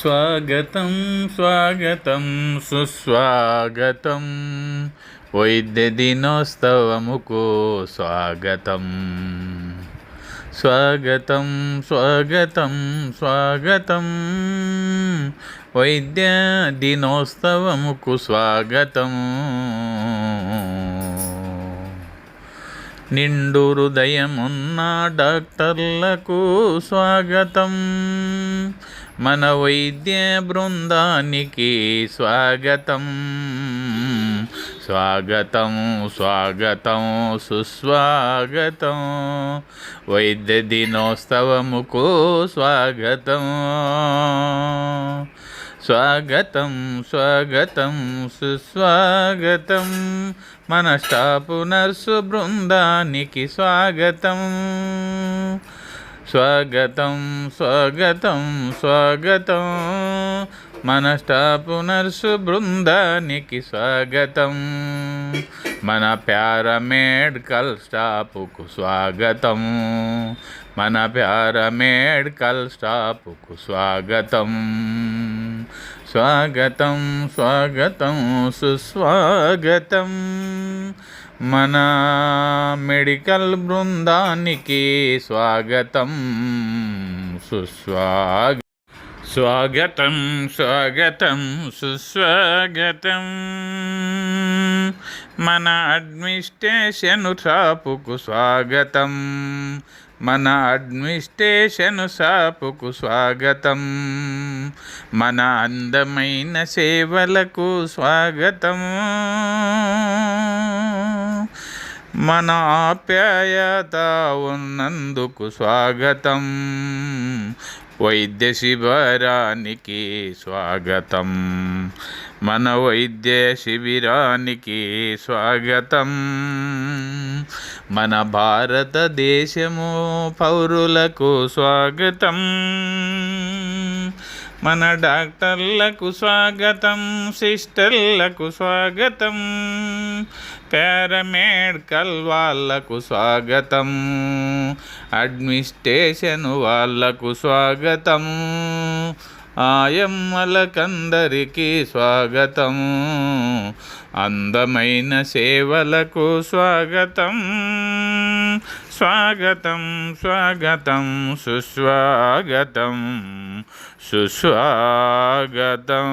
స్వాగతం స్వాగతం సుస్వాగతం. వైద్య దినోత్సవముకు స్వాగతం. స్వాగతం స్వాగతం స్వాగతం. వైద్య దినోత్సవముకు స్వాగతం. నిండు హృదయమున్న డాక్టర్లకు స్వాగతం. మన వైద్య బృందానికి స్వాగతం. స్వాగతం స్వాగతం సుస్వాగతం. వైద్య దినోత్సవముకు స్వాగతం. స్వాగతం స్వాగతం సుస్వాగతం. మన స్టాపు నర్సు బృందానికి స్వాగతం. స్వాగతం స్వాగతం స్వాగతం. మన స్టాపునర్సు బృందానికి స్వాగతం. మన పారామెడికల్ స్టాపుకు స్వాగతం. మన పారామెడికల్ స్టాపుకు స్వాగతం. స్వాగతం స్వాగతం సుస్వాగతం. మన మెడికల్ బృందానికి స్వాగతం సుస్వాగ స్వాగతం స్వాగతం సుస్వాగతం. మన అడ్మినిస్ట్రేషన్ షాపుకు స్వాగతం. మన అడ్మినిస్ట్రేషన్ సాపుకు స్వాగతం. మన అందమైన సేవలకు స్వాగతం. మన ఆప్యాయత ఉన్నందుకు స్వాగతం. వైద్య శిబిరానికి స్వాగతం. మన వైద్య శిబిరానికి స్వాగతం. మన భారతదేశము పౌరులకు స్వాగతం. మన డాక్టర్లకు స్వాగతం సిస్టర్లకు స్వాగతం పారామెడికల్ వాళ్ళకు స్వాగతం అడ్మినిస్ట్రేషన్ వాళ్ళకు స్వాగతం. ఆయమ్మలకందరికీ స్వాగతం. అందమైన సేవలకు స్వాగతం. స్వాగతం స్వాగతం సుస్వాగతం సుస్వాగతం.